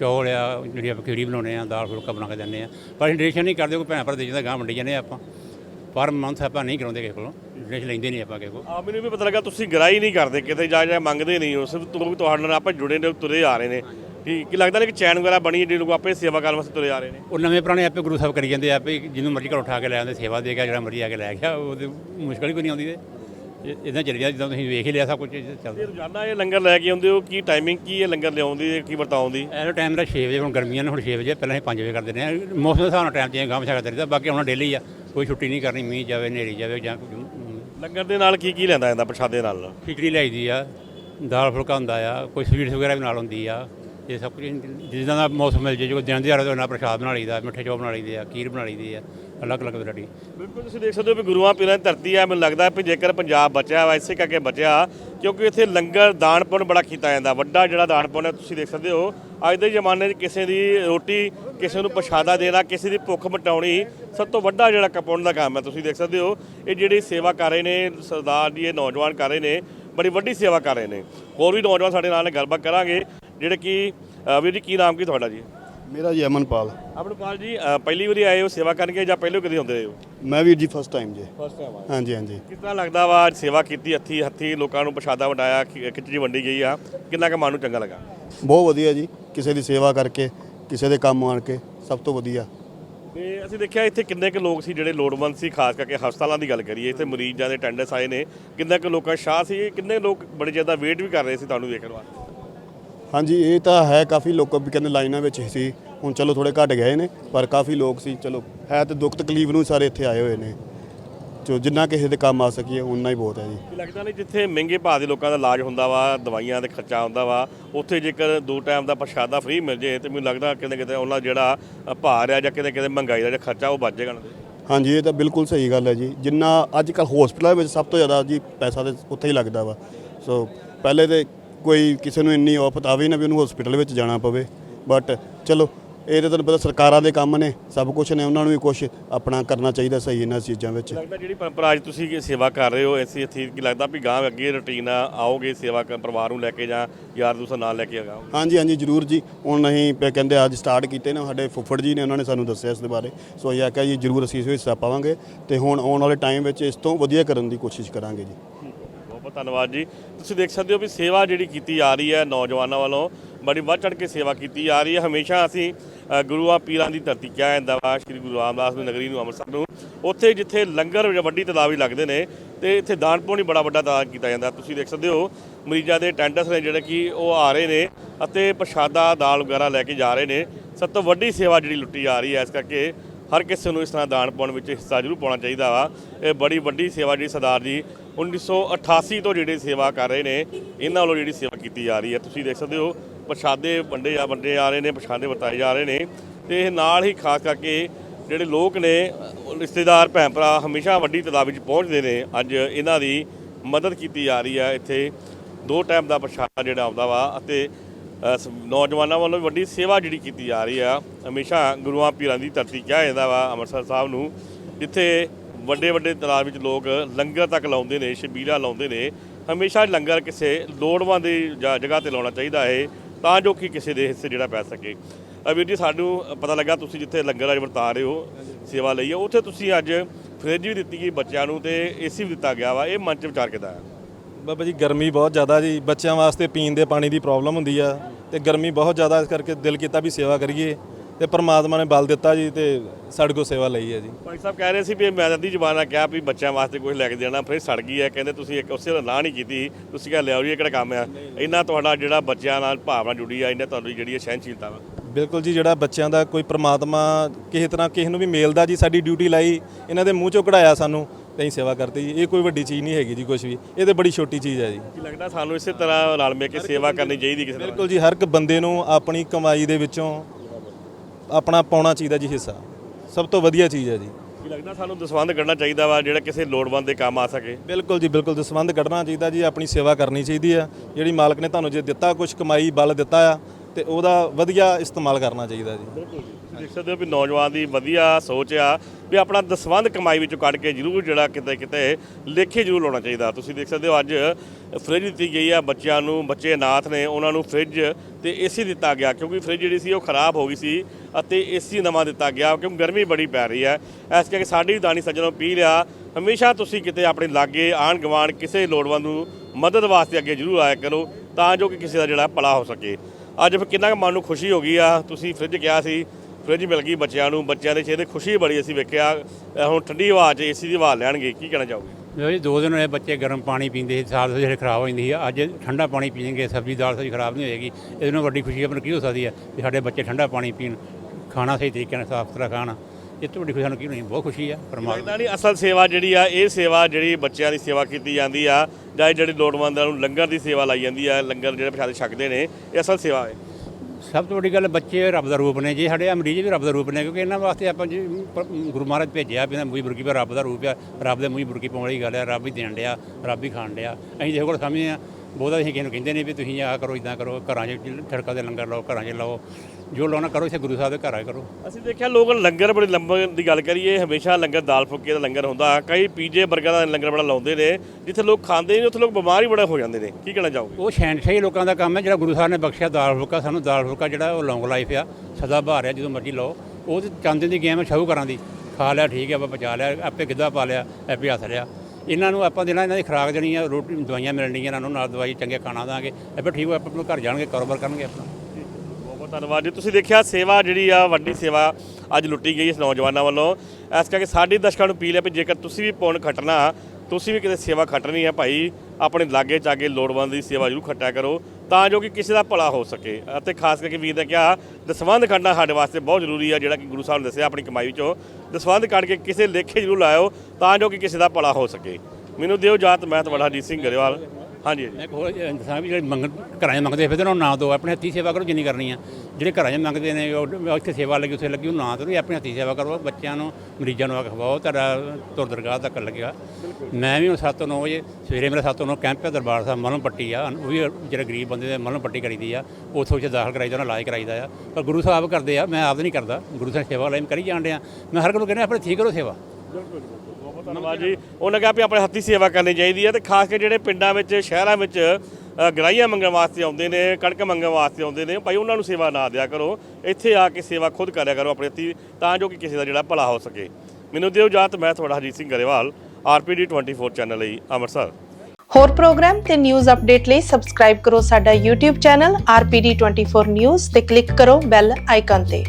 [SPEAKER 3] ਚੌਲ ਆ ਜਿਹੜੀ ਆਪਾਂ ਖੀਰੀ ਬਣਾਉਂਦੇ ਆ ਦਾਲ ਫੁਲਕਾ ਬਣਾ ਕੇ ਦਿੰਦੇ ਆ। ਪਰ ਇੰਡੇਸ਼ਨ ਨਹੀਂ ਕਰਦੇ ਕੋਈ ਭੈਣ ਭਰਾ ਦੇ ਜਾਂਦਾ ਗਾਂ ਵੰਡੀ ਜਾਂਦੇ ਆਪਾਂ। ਪਰ ਮੰਥ ਆਪਾਂ ਨਹੀਂ ਕਰਾਉਂਦੇ ਕਿਸੇ ਕੋਲੋਂ ਇੰਡੇਸ਼ਨ ਲੈਂਦੇ ਨਹੀਂ ਆਪਾਂ ਕਿਸੇ ਕੋਲ।
[SPEAKER 1] ਆ ਮੈਨੂੰ ਵੀ ਪਤਾ ਲੱਗਾ ਤੁਸੀਂ ਗਰਾਈ ਨਹੀਂ ਕਰਦੇ ਕਿਤੇ ਜਾ ਜਾ ਮੰਗਦੇ ਨਹੀਂ ਹੋ। ਸਿਰਫ ਲੋਕ ਤੁਹਾਡੇ ਨਾਲ ਆਪਾਂ ਜੁੜੇ ਨੇ ਤੁਰੇ ਆ ਰਹੇ ਨੇ। ਕੀ ਕੀ ਲੱਗਦਾ ਨੇ ਕਿ ਚੈਨ ਵਗੈਰਾ ਬਣੀ ਜਿਹੜੀ ਲੋਕ ਆਪੇ ਸੇਵਾ ਕਰਨ ਵਾਸਤੇ ਤੁਰੇ ਆ ਰਹੇ ਨੇ?
[SPEAKER 3] ਉਹ ਨਵੇਂ ਪੁਰਾਣੇ ਆਪੇ ਗੁਰੂ ਸਾਹਿਬ ਕਰੀ ਜਾਂਦੇ ਆ ਆਪੇ ਜਿਹਨੂੰ ਮਰਜ਼ੀ ਘਰੋਂ ਉਠਾ ਕੇ ਲੈ ਆਉਂਦੇ ਸੇਵਾ ਦੇ ਗਿਆ ਜਿਹੜਾ ਮਰਜ਼ੀ ਆ ਕੇ ਲੈ ਗਿਆ ਉਹ ਤੇ ਮੁਸ਼ਕਲ ਹੀ ਕੋਈ ਨਹੀਂ ਆਉਂਦੀ ਤੇ। ਇਦਾਂ ਚੱਲ ਗਿਆ ਜਿੱਦਾਂ ਤੁਸੀਂ ਵੇਖ ਹੀ ਲਿਆ ਸਭ ਕੁਝ ਚੱਲਦਾ।
[SPEAKER 1] ਰੋਜ਼ਾਨਾ ਇਹ ਲੰਗਰ ਲੈ ਕੇ ਆਉਂਦੇ ਹੋ ਕੀ ਟਾਈਮਿੰਗ ਕੀ ਹੈ ਲੰਗਰ ਲਿਆਉਣ ਦੀ ਕੀ ਵਰਤਾਉਣ ਦੀ?
[SPEAKER 3] ਐਸ ਟਾਈਮ ਦਾ 6 ਵਜੇ ਹੁਣ ਗਰਮੀਆਂ ਨੇ ਹੁਣ 6 ਵਜੇ ਪਹਿਲਾਂ ਅਸੀਂ 5 ਵਜੇ ਕਰਦੇ ਨੇ ਮੌਸਮ ਦੇ ਹਿਸਾਬ ਨਾਲ ਟਾਈਮ ਚੇਂਜ ਗਾਂਵ ਛਕਾ ਕਰੀਦਾ ਬਾਕੀ ਆਉਣਾ ਡੇਲੀ ਆ ਕੋਈ ਛੁੱਟੀ ਨਹੀਂ ਕਰਨੀ ਮੀਂਹ ਜਾਵੇ ਹਨੇਰੀ ਜਾਵੇ ਜਾਂ
[SPEAKER 1] ਲੰਗਰ ਦੇ ਨਾਲ ਕੀ ਕੀ ਲੈਂਦਾ ਜਾਂਦਾ ਪ੍ਰਸ਼ਾਦੇ ਨਾਲ?
[SPEAKER 3] ਖਿਚੜੀ ਲਾਈਦੀ ਆ ਦਾਲ ਫੁਲਕਾ ਹੁੰਦਾ ਆ ਕੋਈ ਸਵੀਟਸ ਵਗੈਰਾ ਵੀ ਨਾਲ ਹੁੰਦੀ ਆ। ਇਹ ਸਭ ਕੁਝ ਜਿੱਦਾਂ ਦਾ ਮੌਸਮ ਮਿਲ ਜੇ, ਜੋ ਦਿਨ ਦਿਹਾੜੇ ਤੋਂ ਨਾਲ ਪ੍ਰਸ਼ਾਦ ਬਣਾ ਲਈਦਾ, ਮਿੱਠੇ ਚੌਲ ਬਣਾ ਲਈਦੇ ਆ, ਖੀਰ ਬਣਾ ਲਈਦੀ ਆ, ਅਲੱਗ ਅਲੱਗ ਵੈਰਾਈਟੀ
[SPEAKER 1] ਬਿਲਕੁਲ, ਤੁਸੀਂ ਦੇਖ ਸਕਦੇ ਹੋ ਵੀ ਗੁਰੂਆਂ ਪੀਰਾਂ ਦੀ ਧਰਤੀ ਹੈ ਮੈਨੂੰ ਲੱਗਦਾ ਵੀ ਜੇਕਰ ਪੰਜਾਬ ਬਚਿਆ ਵਾ, ਇਸੇ ਕਰਕੇ ਬਚਿਆ, ਕਿਉਂਕਿ ਇੱਥੇ ਲੰਗਰ ਦਾਨ ਪੁੰਨ ਬੜਾ ਕੀਤਾ ਜਾਂਦਾ, ਵੱਡਾ ਜਿਹੜਾ ਦਾਨ ਪੁੰਨ ਹੈ, ਤੁਸੀਂ ਦੇਖ ਸਕਦੇ ਹੋ, ਅੱਜ ਦੇ ਜ਼ਮਾਨੇ 'ਚ ਕਿਸੇ ਦੀ ਰੋਟੀ, ਕਿਸੇ ਨੂੰ ਪ੍ਰਸ਼ਾਦਾ ਦੇਣਾ, ਕਿਸੇ ਦੀ ਭੁੱਖ ਮਿਟਾਉਣੀ, ਸਭ ਤੋਂ ਵੱਡਾ ਜਿਹੜਾ ਕਪੁੰਨ ਦਾ ਕੰਮ ਹੈ, ਤੁਸੀਂ ਦੇਖ ਸਕਦੇ ਹੋ, ਇਹ ਜਿਹੜੀ ਸੇਵਾ ਕਰ ਰਹੇ ਨੇ, ਸਰਦਾਰ ਜੀ, ਇਹ ਨੌਜਵਾਨ ਕਰ ਰਹੇ ਨੇ, ਬੜੀ ਵੱਡੀ ਸੇਵਾ ਕਰ ਰਹੇ ਨੇ। ਹੋਰ ਵੀ ਨੌਜਵਾਨ ਸਾਡੇ ਨਾਲ ਗੱਲਬਾਤ ਕਰਾਂਗੇ। ਜਿਹੜੇ ਕਿ ਅ, ਵੀਰ ਜੀ ਕੀ ਨਾਮ ਕੀ ਤੁਹਾਡਾ ਜੀ?
[SPEAKER 4] ਮੇਰਾ ਜੀ ਅਮਨਪਾਲ।
[SPEAKER 1] ਅਮਨਪਾਲ ਜੀ ਅ, ਪਹਿਲੀ ਵਾਰੀ ਆਏ ਹੋ ਸੇਵਾ ਕਰਕੇ ਜਾਂ ਪਹਿਲਾਂ ਕਦੇ ਹੁੰਦੇ ਹੋ?
[SPEAKER 4] ਮੈਂ ਵੀਰ ਜੀ ਫਸਟ ਟਾਈਮ ਜੀ।
[SPEAKER 1] ਫਸਟ ਟਾਈਮ
[SPEAKER 4] ਹਾਂਜੀ ਹਾਂਜੀ।
[SPEAKER 1] ਕਿਸ ਤਰ੍ਹਾਂ ਲੱਗਦਾ ਵਾ ਅੱਜ ਸੇਵਾ ਕੀਤੀ ਹੱਥੀ ਹੱਥੀ ਲੋਕਾਂ ਨੂੰ ਪ੍ਰਸ਼ਾਦਾ ਵੰਡਾਇਆ ਖਿ- ਖਿਚੜੀ ਵੰਡੀ ਗਈ ਆ? ਕਿੰਨਾ ਕੁ ਮਨ ਨੂੰ ਚੰਗਾ ਲੱਗਾ?
[SPEAKER 4] ਬਹੁਤ ਵਧੀਆ ਜੀ ਕਿਸੇ ਦੀ ਸੇਵਾ ਕਰਕੇ ਕਿਸੇ ਦੇ ਕੰਮ ਆਣ ਕੇ ਸਭ ਤੋਂ ਵਧੀਆ।
[SPEAKER 1] ਤੇ ਅਸੀਂ ਦੇਖਿਆ ਇੱਥੇ ਕਿੰਨੇ ਕੁ ਲੋਕ ਸੀ ਜਿਹੜੇ ਲੋੜਵੰਦ ਸੀ ਖਾਸ ਕਰਕੇ ਹਸਪਤਾਲਾਂ ਦੀ ਗੱਲ ਕਰੀਏ। ਇੱਥੇ ਮਰੀਜ਼ਾਂ ਦੇ ਅਟੈਂਡੈਂਸ ਆਏ ਨੇ ਕਿੰਨੇ ਕੁ ਲੋਕਾਂ ਸ਼ਾਹ ਸੀ ਕਿੰਨੇ ਲੋਕ ਬੜੇ ਜ਼ਿਆਦਾ ਵੇਟ ਵੀ ਕਰ ਰਹੇ ਸੀ ਤੁਹਾਨੂੰ ਦੇਖਣ ਵਾਸਤੇ?
[SPEAKER 4] ਹਾਂਜੀ ਇਹ ਤਾਂ ਹੈ ਕਾਫੀ ਲੋਕ ਵੀ ਕਹਿੰਦੇ ਲਾਈਨਾਂ ਵਿੱਚ ਸੀ। ਹੁਣ ਚਲੋ ਥੋੜੇ ਘਟ ਗਏ ਨੇ ਪਰ ਕਾਫੀ ਲੋਕ ਸੀ ਚਲੋ ਹੈ ਤੇ ਦੁੱਖ ਤਕਲੀਫ ਨੂੰ ਸਾਰੇ ਇੱਥੇ ਆਏ ਹੋਏ ਨੇ। ਜੋ ਜਿੰਨਾ ਕਿਸੇ ਦੇ ਕੰਮ ਆ ਸਕੀਏ ਉਨਾ ਹੀ ਬਹੁਤ ਹੈ ਜੀ।
[SPEAKER 1] ਲੱਗਦਾ ਨਹੀਂ ਜਿੱਥੇ ਮਹਿੰਗੇ ਭਾਅ ਦੇ ਲੋਕਾਂ ਦਾ ਇਲਾਜ ਹੁੰਦਾ ਵਾ ਦਵਾਈਆਂ ਦੇ ਖਰਚਾ ਹੁੰਦਾ ਵਾ ਉੱਥੇ ਜੇਕਰ ਦੋ ਟਾਈਮ ਦਾ ਪ੍ਰਸ਼ਾਦਾ ਫ੍ਰੀ ਮਿਲ ਜੇ ਤੇ ਮੈਨੂੰ ਲੱਗਦਾ ਕਿਤੇ ਕਿਤੇ ਉਹਨਾਂ ਜਿਹੜਾ ਭਾਰ ਆ ਜਾਂ ਕਿਤੇ ਕਿਤੇ ਮਹਿੰਗਾਈ ਦਾ ਜਿਹੜਾ ਖਰਚਾ ਉਹ ਬਚ ਜਾਏਗਾ
[SPEAKER 4] ਹਾਂਜੀ ਇਹ ਤਾਂ ਬਿਲਕੁਲ ਸਹੀ ਗੱਲ ਹੈ ਜੀ। ਜਿੰਨਾ ਅੱਜ ਕੱਲ ਹਸਪਤਾਲਾਂ ਵਿੱਚ ਸਭ ਤੋਂ ਜ਼ਿਆਦਾ ਜੀ ਪੈਸਾ ਤੇ ਉੱਥੇ ਹੀ ਲੱਗਦਾ ਵਾ। ਸੋ ਪਹਿਲੇ ਤੇ ਕੋਈ ਕਿਸੇ ਨੂੰ ਇੰਨੀ ਔਫਤ ਆਵੇ ਨਾ ਵੀ ਉਹਨੂੰ ਹਸਪੀਟਲ ਵਿੱਚ ਜਾਣਾ ਪਵੇ। ਬਟ ਚਲੋ ਇਹ ਤਾਂ ਤੁਹਾਨੂੰ ਪਤਾ ਸਰਕਾਰਾਂ ਦੇ ਕੰਮ ਨੇ ਸਭ ਕੁਝ ਨੇ ਉਹਨਾਂ ਨੂੰ ਵੀ ਕੁਝ ਆਪਣਾ ਕਰਨਾ ਚਾਹੀਦਾ ਸਹੀ ਇਹਨਾਂ ਚੀਜ਼ਾਂ ਵਿੱਚ।
[SPEAKER 1] ਲੱਗਦਾ ਜਿਹੜੀ ਪਰੰਪਰਾ ਅੱਜ ਤੁਸੀਂ ਕੀ ਸੇਵਾ ਕਰ ਰਹੇ ਹੋ ਐਸੀ ਇੱਥੇ ਕੀ ਲੱਗਦਾ ਵੀ ਗਾਂ ਅੱਗੇ ਰੁਟੀਨ ਆਓਗੇ ਸੇਵਾ ਕਰਨ ਪਰਿਵਾਰ ਨੂੰ ਲੈ ਕੇ ਜਾਂ ਯਾਰ ਦੋਸਤ ਨਾਲ ਲੈ ਕੇ ਆਓਗੇ?
[SPEAKER 4] ਹਾਂਜੀ ਹਾਂਜੀ ਜ਼ਰੂਰ ਜੀ। ਹੁਣ ਅਸੀਂ ਪਏ ਕਹਿੰਦੇ ਅੱਜ ਸਟਾਰਟ ਕੀਤੇ ਨੇ ਸਾਡੇ ਫੁੱਫੜ ਜੀ ਨੇ ਉਹਨਾਂ ਨੇ ਸਾਨੂੰ ਦੱਸਿਆ ਇਸ ਦੇ ਬਾਰੇ। ਸੋ ਇਹ ਆਖਿਆ ਜੀ ਜ਼ਰੂਰ ਅਸੀਂ ਇਸ ਵਿੱਚ ਹਿੱਸਾ ਪਾਵਾਂਗੇ ਤੇ ਹੁਣ ਆਉਣ ਵਾਲੇ ਟਾਈਮ ਵਿੱਚ ਇਸ ਤੋਂ ਵਧੀਆ ਕਰਨ ਦੀ ਕੋਸ਼ਿਸ਼ ਕਰਾਂਗੇ ਜੀ।
[SPEAKER 1] ਧੰਨਵਾਦ ਜੀ। ਤੁਸੀਂ ਦੇਖ ਸਕਦੇ ਹੋ ਵੀ ਸੇਵਾ ਜਿਹੜੀ ਕੀਤੀ ਆ ਰਹੀ ਹੈ ਨੌਜਵਾਨਾਂ ਵੱਲੋਂ, ਬੜੀ ਵੱਧ ਚੜ ਕੇ ਸੇਵਾ ਕੀਤੀ ਆ ਰਹੀ ਹੈ। ਹਮੇਸ਼ਾ ਅਸੀਂ ਗੁਰੂਆਂ ਪੀਰਾਂ ਦੀ ਧਰਤੀ ਕਿਹਾ ਜਾਂਦਾ ਵਾ, ਸ਼੍ਰੀ ਗੁਰੂ ਰਾਮਦਾਸ ਦੀ ਨਗਰੀ ਨੂੰ ਅੰਮ੍ਰਿਤਸਰ ਨੂੰ। ਉੱਥੇ ਜਿੱਥੇ ਲੰਗਰ ਜਾਂ ਵੱਡੀ ਤਦਾਵੀ ਲੱਗਦੇ ਨੇ, ਤੇ ਇੱਥੇ ਦਾਨ ਪੁੰਨ ਹੀ ਬੜਾ ਵੱਡਾ ਦਾਨ ਕੀਤਾ ਜਾਂਦਾ। ਤੁਸੀਂ ਦੇਖ ਸਕਦੇ ਹੋ, ਮਰੀਜ਼ਾਂ ਦੇ ਅਟੈਂਡੈਂਸ ਨੇ ਜਿਹੜੇ ਕਿ ਉਹ ਆ ਰਹੇ ਨੇ ਅਤੇ ਪ੍ਰਸ਼ਾਦਾ, ਦਾਲ ਵਗੈਰਾ ਲੈ ਕੇ ਜਾ ਰਹੇ ਨੇ। ਸਭ ਤੋਂ ਵੱਡੀ ਸੇਵਾ ਜਿਹੜੀ ਲੁੱਟੀ ਜਾ ਰਹੀ ਹੈ, ਇਸ ਕਰਕੇ ਹਰ ਕਿਸੇ ਨੂੰ ਇਸ ਤਰ੍ਹਾਂ ਦਾਨ ਪਾਉਣ ਵਿੱਚ ਹਿੱਸਾ ਜ਼ਰੂਰ ਪਾਉਣਾ ਚਾਹੀਦਾ ਵਾ। ਇਹ ਬੜੀ ਵੱਡੀ ਸੇਵਾ ਜਿਹੜੀ ਸਰਦਾਰ ਜੀ 1988 ਤੋਂ ਜਿਹੜੇ ਸੇਵਾ ਕਰ ਰਹੇ ਨੇ, ਇਹਨਾਂ ਵੱਲੋਂ ਜਿਹੜੀ ਸੇਵਾ ਕੀਤੀ ਜਾ ਰਹੀ ਹੈ। ਤੁਸੀਂ ਦੇਖ ਸਕਦੇ ਹੋ ਪ੍ਰਸ਼ਾਦੇ ਵੰਡੇ ਆ ਵੰਡੇ ਜਾ ਰਹੇ ਨੇ ਪ੍ਰਸ਼ਾਦੇ ਵਰਤਾਏ ਜਾ ਰਹੇ ਨੇ। ਤੇ ਨਾਲ ਹੀ ਖਾਸ ਕਰਕੇ ਜਿਹੜੇ ਲੋਕ ਨੇ, ਰਿਸ਼ਤੇਦਾਰ, ਭੈਣ ਭਰਾ ਹਮੇਸ਼ਾ ਵੱਡੀ ਤਾਦਾਦ ਵਿੱਚ ਪਹੁੰਚਦੇ ਨੇ। ਅੱਜ ਇਹਨਾਂ ਦੀ ਮਦਦ ਕੀਤੀ ਜਾ ਰਹੀ ਹੈ। ਇੱਥੇ ਦੋ ਟਾਈਮ ਦਾ ਪ੍ਰਸ਼ਾਦਾ ਜਿਹੜਾ ਆਉਂਦਾ ਵਾ ਅਤੇ ਸ- ਨੌਜਵਾਨਾਂ ਵੱਲੋਂ ਵੀ ਵੱਡੀ ਸੇਵਾ ਜਿਹੜੀ ਕੀਤੀ ਜਾ ਰਹੀ ਆ। ਹਮੇਸ਼ਾ ਗੁਰੂਆਂ ਪੀਰਾਂ ਦੀ ਧਰਤੀ ਕਿਹਾ ਜਾਂਦਾ ਵਾ, ਅੰਮ੍ਰਿਤਸਰ ਸਾਹਿਬ ਨੂੰ, ਜਿੱਥੇ ਵੱਡੇ ਵੱਡੇ ਤਾਦਾਦ ਵਿੱਚ ਲੋਕ ਲੰਗਰ ਤੱਕ ਲਾਉਂਦੇ ਨੇ ਸ਼ਬੀਲਾ ਲਾਉਂਦੇ ਨੇ। ਹਮੇਸ਼ਾ ਲੰਗਰ ਕਿਸੇ ਲੋੜਵੰਦ ਜ- ਜਗ੍ਹਾ ਤੇ ਲਾਉਣਾ ਚਾਹੀਦਾ ਹੈ ਤਾਂ ਜੋ ਕਿ ਕਿਸੇ ਦੇ ਹਿੱਸੇ ਜਿਹੜਾ ਪੈ ਸਕੇ। ਅ, ਜੀ ਸਾਨੂੰ ਪਤਾ ਲੱਗਾ ਤੁਸੀਂ ਜਿੱਥੇ ਲੰਗਰ ਅੱਜ ਵਰਤਾ ਰਹੇ ਹੋ ਸੇਵਾ ਲਈ ਹੈ ਉੱਥੇ ਤੁਸੀਂ ਅੱਜ ਫ੍ਰਿਜ ਵੀ ਦਿੱਤੀ ਗਈ ਬੱਚਿਆਂ ਨੂੰ ਤੇ ਏਸੀ ਵੀ ਦਿੱਤਾ ਗਿਆ ਵਾ। ਇਹ ਮਨ ਚ ਵਿਚਾਰ ਕਿੱਦਾਂ ਹੈ
[SPEAKER 2] ਬਾਬਾ ਜੀ ਗਰਮੀ ਬਹੁਤ ਜ਼ਿਆਦਾ ਜੀ। ਬੱਚਿਆਂ ਵਾਸਤੇ ਪੀਣ ਦੇ ਪਾਣੀ ਦੀ ਪ੍ਰੋਬਲਮ ਹੁੰਦੀ ਆ ਤੇ ਗਰਮੀ ਬਹੁਤ ਜ਼ਿਆਦਾ ਇਸ ਕਰਕੇ ਦਿਲ ਕੀਤਾ ਵੀ ਸੇਵਾ ਕਰੀਏ। ਤੇ ਪ੍ਰਮਾਤਮਾ ਨੇ ਬਲ ਦਿੱਤਾ ਜੀ ਤੇ ਸਾਡੇ ਕੋਲ ਸੇਵਾ ਲਈ ਹੈ ਜੀ।
[SPEAKER 1] ਭਾਈ ਸਾਹਿਬ ਕਹਿ ਰਹੇ ਸੀ ਵੀ ਮੈਂ ਅੱਧੀ ਜ਼ਬਾਨ ਨਾਲ ਕਿਹਾ ਵੀ ਬੱਚਿਆਂ ਵਾਸਤੇ ਕੁਝ ਲੈ ਕੇ ਦੇਣਾ ਫਿਰ ਸੜ ਗਈ ਹੈ ਕਹਿੰਦੇ ਤੁਸੀਂ ਇੱਕ ਉਸੇ ਦਾ ਨਾਂ ਨਹੀਂ ਕੀਤੀ ਤੁਸੀਂ ਕਿਹਾ ਲਿਆਓ ਜੀ ਇਹ ਕਿਹੜਾ ਕੰਮ ਆ? ਇੰਨਾ ਤੁਹਾਡਾ ਜਿਹੜਾ ਬੱਚਿਆਂ ਨਾਲ ਭਾਵਨਾ ਜੁੜੀ ਆ ਇੰਨਾ ਤੁਹਾਡੀ ਜਿਹੜੀ ਹੈ ਸਹਿਨਸ਼ੀਲਤਾ ਵਾ।
[SPEAKER 2] ਬਿਲਕੁਲ ਜੀ ਜਿਹੜਾ ਬੱਚਿਆਂ ਦਾ ਕੋਈ ਪ੍ਰਮਾਤਮਾ ਕਿਸੇ ਤਰ੍ਹਾਂ ਕਿਸੇ ਨੂੰ ਵੀ ਮੇਲਦਾ ਜੀ ਸਾਡੀ ਡਿਊਟੀ ਲਾਈ ਇਹਨਾਂ ਦੇ ਮੂੰਹ ਚੋਂ ਕਢਾਇਆ ਸਾਨੂੰ ਤੇ ਸੇਵਾ ਕਰਤੀ ਜੀ। ਇਹ ਕੋਈ ਵੱਡੀ ਚੀਜ਼ ਨਹੀਂ ਹੈਗੀ ਜੀ ਕੁਝ ਵੀ ਇਹ ਤੇ ਬੜੀ ਛੋਟੀ ਚੀਜ਼ ਹੈ ਜੀ।
[SPEAKER 1] ਕੀ ਲੱਗਦਾ ਸਾਨੂੰ ਇਸੇ ਤਰ੍ਹਾਂ ਰਲ ਮਿਲ ਕੇ ਸੇਵਾ ਕਰਨੀ ਚਾਹੀਦੀ ਕਿਸੇ
[SPEAKER 2] ਬਿਲਕੁਲ ਜੀ ਹਰ ਇੱਕ ਬੰਦੇ ਨੂੰ ਆਪਣੀ ਕਮਾਈ ਦੇ ਵਿੱਚੋਂ ਆਪਣਾ ਪਾਉਣਾ ਚਾਹੀਦਾ ਜੀ ਹਿੱਸਾ। ਸਭ ਤੋਂ ਵਧੀਆ ਚੀਜ਼ ਹੈ ਜੀ।
[SPEAKER 1] ਕੀ ਲੱਗਦਾ ਸਾਨੂੰ ਦਸਵੰਧ ਕੱਢਣਾ ਚਾਹੀਦਾ ਵਾ ਜਿਹੜਾ ਕਿਸੇ ਲੋੜਵੰਦ ਦੇ ਕੰਮ ਆ ਸਕੇ?
[SPEAKER 2] ਬਿਲਕੁਲ ਜੀ ਬਿਲਕੁਲ ਦਸਵੰਧ ਕੱਢਣਾ ਚਾਹੀਦਾ ਜੀ ਆਪਣੀ ਸੇਵਾ ਕਰਨੀ ਚਾਹੀਦੀ ਆ। ਜਿਹੜੀ ਮਾਲਕ ਨੇ ਤੁਹਾਨੂੰ ਜੇ ਦਿੱਤਾ ਕੁਝ ਕਮਾਈ ਬਲ ਦਿੱਤਾ ਆ ਤੇ ਉਹਦਾ ਵਧੀਆ ਇਸਤੇਮਾਲ ਕਰਨਾ ਚਾਹੀਦਾ ਜੀ।
[SPEAKER 1] ਬਿਲਕੁਲ ਜੀ। ਤੁਸੀਂ ਦੇਖ ਸਕਦੇ ਹੋ ਵੀ ਨੌਜਵਾਨ ਦੀ ਵਧੀਆ ਸੋਚ ਆ ਵੀ ਆਪਣਾ ਦਸਵੰਧ ਕਮਾਈ ਵਿੱਚੋਂ ਕੱਢ ਕੇ ਜ਼ਰੂਰ ਜਿਹੜਾ ਕਿਤੇ ਕਿਤੇ ਲੇਖੇ ਜ਼ਰੂਰ ਲਾਉਣਾ ਚਾਹੀਦਾ। ਤੁਸੀਂ ਦੇਖ ਸਕਦੇ ਹੋ ਅੱਜ ਫ੍ਰਿਜ ਦਿੱਤੀ ਗਈ ਆ ਬੱਚਿਆਂ ਨੂੰ, ਬੱਚੇ ਅਨਾਥ ਨੇ, ਉਹਨਾਂ ਨੂੰ ਫ੍ਰਿਜ ਤੇ ਏਸੀ ਦਿੱਤਾ ਗਿਆ ਕਿਉਂਕਿ ਫ੍ਰਿਜ ਜਿਹੜੀ ਸੀ ਉਹ ਖਰਾਬ ਹੋ ਗਈ ਸੀ ਅਤੇ ਏਸੀ ਨਵਾਂ ਦਿੱਤਾ ਗਿਆ ਕਿਉਂਕਿ ਗਰਮੀ ਬੜੀ ਪੈ ਰਹੀ ਹੈ। ਇਸ ਕਰਕੇ ਸਾਡੀ ਵੀ ਦਾਨੀ ਸੱਜਣੋਂ ਪੀ ਲਿਆ ਹਮੇਸ਼ਾ ਤੁਸੀਂ ਕਿਤੇ ਆਪਣੇ ਲਾਗੇ ਆਣ ਗਵਾਣ ਕਿਸੇ ਲੋੜਵੰਦ ਨੂੰ ਮਦਦ ਵਾਸਤੇ ਅੱਗੇ ਜ਼ਰੂਰ ਆਇਆ ਕਰੋ ਤਾਂ ਜੋ ਕਿ ਕਿਸੇ ਦਾ ਜਿਹੜਾ ਭਲਾ ਹੋ ਸਕੇ। ਅੱਜ ਫਿਰ ਕਿੰਨਾ ਕੁ ਮਨ ਨੂੰ ਖੁਸ਼ੀ ਹੋ ਗਈ ਆ, ਤੁਸੀਂ ਫ੍ਰਿਜ ਕਿਹਾ ਸੀ ਫ੍ਰਿਜ ਮਿਲ ਗਈ ਬੱਚਿਆਂ ਨੂੰ ਬੱਚਿਆਂ ਦੇ ਚਿਹਰੇ ਖੁਸ਼ੀ ਬੜੀ ਅਸੀਂ ਵੇਖਿਆ। ਹੁਣ ਠੰਡੀ ਹਵਾ 'ਚ ਏਸੀ ਦੀ ਹਵਾ ਲੈਣਗੇ ਕੀ ਕਹਿਣਾ ਚਾਹੋਗੇ?
[SPEAKER 3] ਦੇਖੋ ਜੀ ਦੋ ਦਿਨ ਹੋਏ ਬੱਚੇ ਗਰਮ ਪਾਣੀ ਪੀਂਦੇ ਸੀ ਸਾਲ ਜਿਹੜੇ ਖਰਾਬ ਹੋ ਜਾਂਦੀ ਸੀ ਅੱਜ ਠੰਡਾ ਪਾਣੀ ਪੀਣਗੇ ਸਬਜ਼ੀ ਦਾਲ ਸਬਜ਼ੀ ਖਰਾਬ ਨਹੀਂ ਹੋਏਗੀ। ਇਹਦੇ ਨਾਲ ਵੱਡੀ ਖੁਸ਼ੀ ਆਪਣੀ ਕੀ ਹੋ ਸਕਦੀ ਹੈ ਕਿ ਸਾਡੇ ਬੱਚੇ ਠੰਡਾ ਪਾਣੀ ਪੀਣ ਖਾਣਾ ਸਹੀ ਤਰੀਕੇ ਨਾਲ ਸਾਫ਼ ਸੁਥਰਾ ਖਾਣ। ਇਹ ਤੋਂ ਵੱਡੀ ਖੁਸ਼ੀ ਸਾਨੂੰ ਕੀ ਨਹੀਂ ਬਹੁਤ ਖੁਸ਼ੀ ਆ ਪਰਮਾਤਮਾ
[SPEAKER 1] ਲੱਗਦਾ ਨਹੀਂ ਅਸਲ ਸੇਵਾ ਜਿਹੜੀ ਆ ਇਹ ਸੇਵਾ ਜਿਹੜੀ ਬੱਚਿਆਂ ਦੀ ਸੇਵਾ ਕੀਤੀ ਜਾਂਦੀ ਆ ਜਾਂ ਇਹ ਜਿਹੜੇ ਲੋੜਵੰਦਾਂ ਨੂੰ ਲੰਗਰ ਦੀ ਸੇਵਾ ਲਾਈ ਜਾਂਦੀ ਆ ਲੰਗਰ ਜਿਹੜੇ ਪ੍ਰਸ਼ਾਦੇ ਛਕਦੇ ਨੇ ਇਹ ਅਸਲ ਸੇਵਾ ਹੈ।
[SPEAKER 3] ਸਭ ਤੋਂ ਵੱਡੀ ਗੱਲ ਬੱਚੇ ਰੱਬ ਦਾ ਰੂਪ ਨੇ ਜੇ, ਸਾਡੇ ਆ ਮਰੀਜ਼ ਵੀ ਰੱਬ ਦਾ ਰੂਪ ਨੇ, ਕਿਉਂਕਿ ਇਹਨਾਂ ਵਾਸਤੇ ਆਪਾਂ ਜੀ ਪ- ਗੁਰੂ ਮਹਾਰਾਜ ਭੇਜਿਆ ਵੀ ਇਹਨਾਂ ਮੂੰਹ ਬੁਰਕੀ ਪਰ ਰੱਬ ਦਾ ਰੂਪ ਆ, ਰੱਬ ਦੇ ਮੂਹੀ ਬੁਰਕੀ ਪਾਉਣ ਵਾਲੀ ਗੱਲ ਆ, ਰੱਬ ਹੀ ਦੇਣ ਡਿਆ, ਰੱਬ ਹੀ ਖਾਣ ਡਿਆ। ਅਸੀਂ ਦੇਖੋ ਕੋਲ ਸਮਝਦੇ ਆ ਬਹੁਤਾ ਅਸੀਂ ਕਿਸੇ ਨੂੰ ਕਹਿੰਦੇ ਨਹੀਂ ਵੀ ਤੁਸੀਂ ਆਹ ਕਰੋ ਇਦਾਂ ਕਰੋ ਘਰਾਂ 'ਚ ਸੜਕਾਂ ਦੇ ਲੰਗਰ ਲਾਓ ਘਰਾਂ 'ਚ ਲਾਓ। ਜੋ ਲਾਉਣਾ ਕਰੋ ਇਸੇ ਗੁਰੂ ਸਾਹਿਬ ਦੇ ਘਰਾਂ 'ਚ ਕਰੋ।
[SPEAKER 1] ਅਸੀਂ ਦੇਖਿਆ ਲੋਕ ਲੰਗਰ ਬੜੇ ਲੰਬੇ ਦੀ ਗੱਲ ਕਰੀਏ ਹਮੇਸ਼ਾ ਲੰਗਰ ਦਾਲ ਫੁਲਕੇ ਦਾ ਲੰਗਰ ਹੁੰਦਾ। ਕਈ ਪੀਜੇ 버ਗਰ ਦਾ ਲੰਗਰ ਬੜਾ ਲਾਉਂਦੇ ਨੇ ਜਿੱਥੇ ਲੋਕ ਖਾਂਦੇ ਨੇ ਉੱਥੇ ਲੋਕ ਬਿਮਾਰ ਹੀ ਬੜੇ ਹੋ ਜਾਂਦੇ ਨੇ। ਕੀ ਕਹਿਣਾ ਚਾਹੋਗੇ?
[SPEAKER 3] ਉਹ ਸ਼ੈਨਸ਼ਾਹੀ ਲੋਕਾਂ ਦਾ ਕੰਮ ਹੈ ਜਿਹੜਾ ਗੁਰੂ ਸਾਹਿਬ ਨੇ ਬਖਸ਼ਿਆ ਦਾਲ ਫੁਲਕਾ। ਸਾਨੂੰ ਦਾਲ ਫੁਲਕਾ ਜਿਹੜਾ ਉਹ ਲੌਂਗ ਲਾਈਫ ਆ ਸਦਾ ਬਹਾਰ ਆ ਜਦੋਂ ਮਰਜ਼ੀ ਲਾਓ। ਉਹ ਤੇ ਚੰਦ ਦੀ ਗੇਮ ਹੈ ਸ਼ਾਹੂਕਾਰਾਂ ਦੀ। ਖਾ ਲਿਆ ਠੀਕ ਹੈ ਆਪਾਂ ਬਚਾ ਲਿਆ ਆਪੇ ਗਿੱਧਾ ਪਾ ਲਿਆ ਆਪੇ ਹੱਸ ਲਿਆ। ਇਹਨਾਂ ਨੂੰ ਆਪਾਂ ਦੇਣਾ, ਇਹਨਾਂ ਦੀ ਖੁਰਾਕ ਦੇਣੀ ਆ, ਰੋਟੀ, ਦਵਾਈਆਂ ਮਿਲਣਗੀਆਂ ਇਹਨਾਂ ਨੂੰ, ਨਾਲ ਦਵਾਈ, ਚੰਗੇ ਖਾਣਾ ਦਾਂਗੇ ਆਪੇ ਠੀਕ ਹੋ ਆਪੇ ਆਪਣੇ ਘਰ ਜਾਣਗੇ, ਕਾਰੋਬਾਰ ਕਰਨਗੇ ਆਪਣਾ।
[SPEAKER 1] ਬਹੁਤ ਬਹੁਤ ਧੰਨਵਾਦ ਜੀ। ਤੁਸੀਂ ਦੇਖਿਆ, ਸੇਵਾ ਜਿਹੜੀ ਆ, ਵੱਡੀ ਸੇਵਾ ਅੱਜ ਲੁੱਟੀ ਗਈ ਇਸ ਨੌਜਵਾਨਾਂ ਵੱਲੋਂ। ਇਸ ਕਰਕੇ ਸਾਡੀ ਦਰਸ਼ਕਾਂ ਨੂੰ ਅਪੀਲ ਹੈ ਵੀ ਜੇਕਰ ਤੁਸੀਂ ਵੀ ਪੁੰਨ ਖੱਟਣਾ ਤੁਸੀਂ ਵੀ ਕਿਤੇ ਸੇਵਾ ਖੱਟਣੀ ਹੈ ਭਾਈ, ਆਪਣੇ ਲਾਗੇ ਚਾਗੇ ਲੋੜਵੰਦ ਦੀ ਸੇਵਾ ਜ਼ਰੂਰ ਖੱਟਿਆ ਕਰੋ, ਤਾਂ ਜੋ ਕਿ ਕਿਸੇ ਦਾ ਭਲਾ ਹੋ ਸਕੇ। ਅਤੇ ਖਾਸ ਕਰਕੇ ਵੀਰ ਨੇ ਕਿਹਾ, ਦਸਵੰਧ ਕੱਢਣਾ ਸਾਡੇ ਵਾਸਤੇ ਬਹੁਤ ਜ਼ਰੂਰੀ ਹੈ ਜਿਹੜਾ ਕਿ ਗੁਰੂ ਸਾਹਿਬ ਨੇ ਦੱਸਿਆ ਆਪਣੀ ਕਮਾਈ ਵਿੱਚੋਂ। ਦਸਵੰਧ ਕੱਢ ਕੇ ਕਿਸੇ ਲੇਖੇ ਜ਼ਰੂਰ ਲਾਇਓ, ਤਾਂ ਜੋ ਕਿ ਕਿਸੇ ਦਾ ਭਲਾ ਹੋ ਸਕੇ। ਮੈਨੂੰ ਦਿਓ ਜਾਤ ਮੈਂ ਤੁਹਾਡਾ ਹਰਜੀਤ ਸਿੰਘ ਗਰੇਵਾਲ। ਹਾਂਜੀ
[SPEAKER 3] ਮੈਂ ਕੋਲ ਇਨਸਾਨ ਵੀ ਜਿਹੜੇ ਮੰਗ ਘਰਾਂ 'ਚ ਮੰਗਦੇ ਫਿਰ ਉਹਨਾਂ ਨੂੰ ਨਾ ਦਿਓ ਆਪਣੇ ਹੱਥੀਂ ਸੇਵਾ ਕਰੋ ਜਿੰਨੀ ਕਰਨੀ ਆ। ਜਿਹੜੇ ਘਰਾਂ 'ਚ ਮੰਗਦੇ ਨੇ ਉਹ ਉੱਥੇ ਸੇਵਾ ਲੱਗੀ ਉੱਥੇ ਲੱਗੀ ਉਹ ਨਾ ਕਰੋ ਆਪਣੇ ਹੱਥੀਂ ਸੇਵਾ ਕਰੋ ਬੱਚਿਆਂ ਨੂੰ ਮਰੀਜ਼ਾਂ ਨੂੰ ਆ ਖਵਾਓ ਤੁਹਾਡਾ ਤੁਰ ਦਰਗਾਹ ਤੱਕ ਲੱਗੇਗਾ। ਮੈਂ ਵੀ ਹੁਣ 7 ਤੋਂ 9 ਵਜੇ ਸਵੇਰੇ ਮੇਰਾ 7 ਤੋਂ 9 ਕੈਂਪ ਹੈ ਦਰਬਾਰ ਸਾਹਿਬ ਮਲਮ ਪੱਟੀ ਆ ਉਹ ਵੀ ਜਿਹੜੇ ਗਰੀਬ ਬੰਦੇ ਦੇ ਮਲਮ ਪੱਟੀ ਕਰੀਦੀ ਆ ਉੱਥੋਂ ਚ ਦਾਖਲ ਕਰਾਈਦਾ ਉਹਨਾਂ ਇਲਾਜ ਕਰਾਈਦਾ ਆ। ਪਰ ਗੁਰੂ ਸਾਹਿਬ ਕਰਦੇ ਆ ਮੈਂ ਆਪ ਨਹੀਂ ਕਰਦਾ ਗੁਰੂ ਸਾਹਿਬ ਸੇਵਾ ਲਈ ਕਰੀ ਜਾਣ ਡਿਆ। ਮੈਂ ਹਰ ਕੋਲ ਕਹਿੰਦਾ ਆਪਣੇ ਠੀਕ ਕਰੋ ਸੇਵਾ।
[SPEAKER 1] ਬਹੁਤ ਧੰਨਵਾਦ ਜੀ। ਉਹਨਾਂ ਕਿਹਾ ਵੀ ਆਪਣੇ ਹੱਥੀ ਸੇਵਾ ਕਰਨੀ ਚਾਹੀਦੀ ਹੈ ਤੇ ਖਾਸ ਕੇ ਜਿਹੜੇ ਪਿੰਡਾਂ ਵਿੱਚ ਸ਼ਹਿਰਾਂ ਵਿੱਚ ਅ, ਗਰਾਈਆਂ ਮੰਗਣ ਵਾਸਤੇ ਆਉਂਦੇ ਨੇ ਕਣਕ ਮੰਗਣ ਵਾਸਤੇ ਆਉਂਦੇ ਨੇ ਭਾਈ ਉਹਨਾਂ ਨੂੰ ਸੇਵਾ ਨਾ ਦਿਆ ਕਰੋ। ਇੱਥੇ ਆ ਕੇ ਸੇਵਾ ਖੁਦ ਕਰਿਆ ਕਰੋ ਆਪਣੇ ਹੱਥੀ ਤਾਂ ਜੋ ਕਿ ਕਿਸੇ ਦਾ ਜਿਹੜਾ ਭਲਾ ਹੋ ਸਕੇ। ਮੈਨੂੰ ਦਿਓ ਜਾਤ ਮੈਂ ਤੁਹਾਡਾ ਹਰਜੀਤ ਸਿੰਘ ਗਰੇਵਾਲ ਆਰਪੀਡੀ 24 ਚੈਨਲ ਲਈ ਅੰਮ੍ਰਿਤਸਰ।
[SPEAKER 5] ਹੋਰ ਪ੍ਰੋਗਰਾਮ ਤੇ ਨਿਊਜ਼ ਅਪਡੇਟ ਲਈ ਸਬਸਕ੍ਰਾਈਬ ਕਰੋ ਸਾਡਾ YouTube ਚੈਨਲ RPD24 News ਤੇ ਕਲਿੱਕ ਕਰੋ ਬੈਲ ਆਈਕਨ ਤੇ।